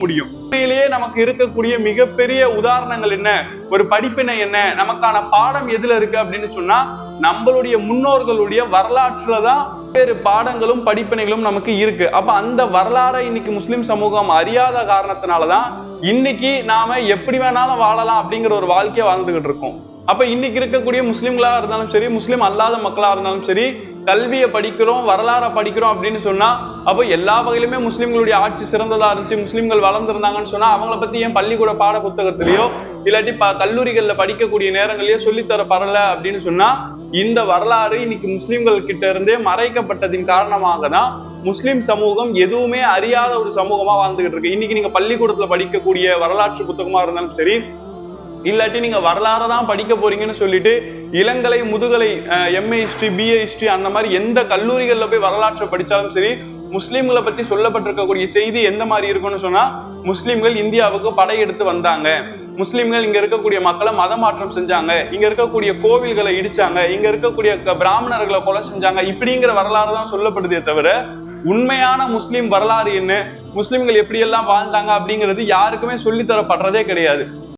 முடியும். உண்மையிலேயே நமக்கு இருக்கக்கூடிய மிகப்பெரிய உதாரணங்கள் என்ன? ஒரு படிப்பினை என்ன? நமக்கான பாடம் எதுல இருக்கு அப்படின்னு சொன்னா நம்மளுடைய முன்னோர்களுடைய வரலாற்றுல தான் வேறு பாடங்களும் படிப்பினைகளும் நமக்கு இருக்கு. அப்ப அந்த வரலாறை இன்னைக்கு முஸ்லிம் சமூகம் அறியாத காரணத்தினாலதான் இன்னைக்கு நாம எப்படி வேணாலும் வாழலாம் அப்படிங்கிற ஒரு வாழ்க்கையை வாழ்ந்துகிட்டு இருக்கோம். அப்ப இன்னைக்கு இருக்கக்கூடிய முஸ்லிம்களா இருந்தாலும் சரி முஸ்லிம் அல்லாத மக்களா இருந்தாலும் சரி கல்வியை படிக்கிறோம் வரலாறை படிக்கிறோம் அப்படின்னு சொன்னா அப்போ எல்லா வகையிலுமே முஸ்லிம்களுடைய ஆட்சி சிறந்ததா இருந்துச்சு முஸ்லிம்கள் வளர்ந்துருந்தாங்கன்னு சொன்னா அவங்கள பத்தி ஏன் பள்ளிக்கூட பாட புத்தகத்திலேயோ இல்லாட்டி ப கல்லூரிகள்ல படிக்கக்கூடிய நேரங்களையோ சொல்லித்தர பரல அப்படின்னு சொன்னா இந்த வரலாறு இன்னைக்கு முஸ்லிம்கள் கிட்ட இருந்தே மறைக்கப்பட்டதின் காரணமாக தான் முஸ்லீம் சமூகம் எதுவுமே அறியாத ஒரு சமூகமா வாழ்ந்துகிட்டு இருக்கு. இன்னைக்கு நீங்க பள்ளிக்கூடத்துல படிக்கக்கூடிய வரலாற்று புத்தகமா இருந்தாலும் சரி இல்லாட்டி நீங்க வரலாறு தான் படிக்க போறீங்கன்னு சொல்லிட்டு இளங்கலை முதுகலை எம்ஏ ஹிஸ்டரி பிஏ ஹிஸ்டரி அந்த மாதிரி எந்த கல்லூரிகள்ல போய் வரலாற்றை படிச்சாலும் சரி முஸ்லீம்களை பத்தி சொல்லப்பட்டிருக்கக்கூடிய செய்தி எந்த மாதிரி இருக்கும்னு சொன்னா முஸ்லீம்கள் இந்தியாவுக்கு படையெடுத்து வந்தாங்க. முஸ்லீம்கள் இங்க இருக்கக்கூடிய மக்களை மதமாற்றம் செஞ்சாங்க. இங்க இருக்கக்கூடிய கோவில்களை இடிச்சாங்க. இங்க இருக்கக்கூடிய பிராமணர்களை கொலை செஞ்சாங்க. இப்படிங்கிற வரலாறு தான் சொல்லப்படுதே தவிர உண்மையான முஸ்லீம் வரலாறு என்ன? முஸ்லிம்கள் எப்படி எல்லாம் வாழ்ந்தாங்க அப்படிங்கிறது யாருக்குமே சொல்லித் தரப்படுறதே கிடையாது.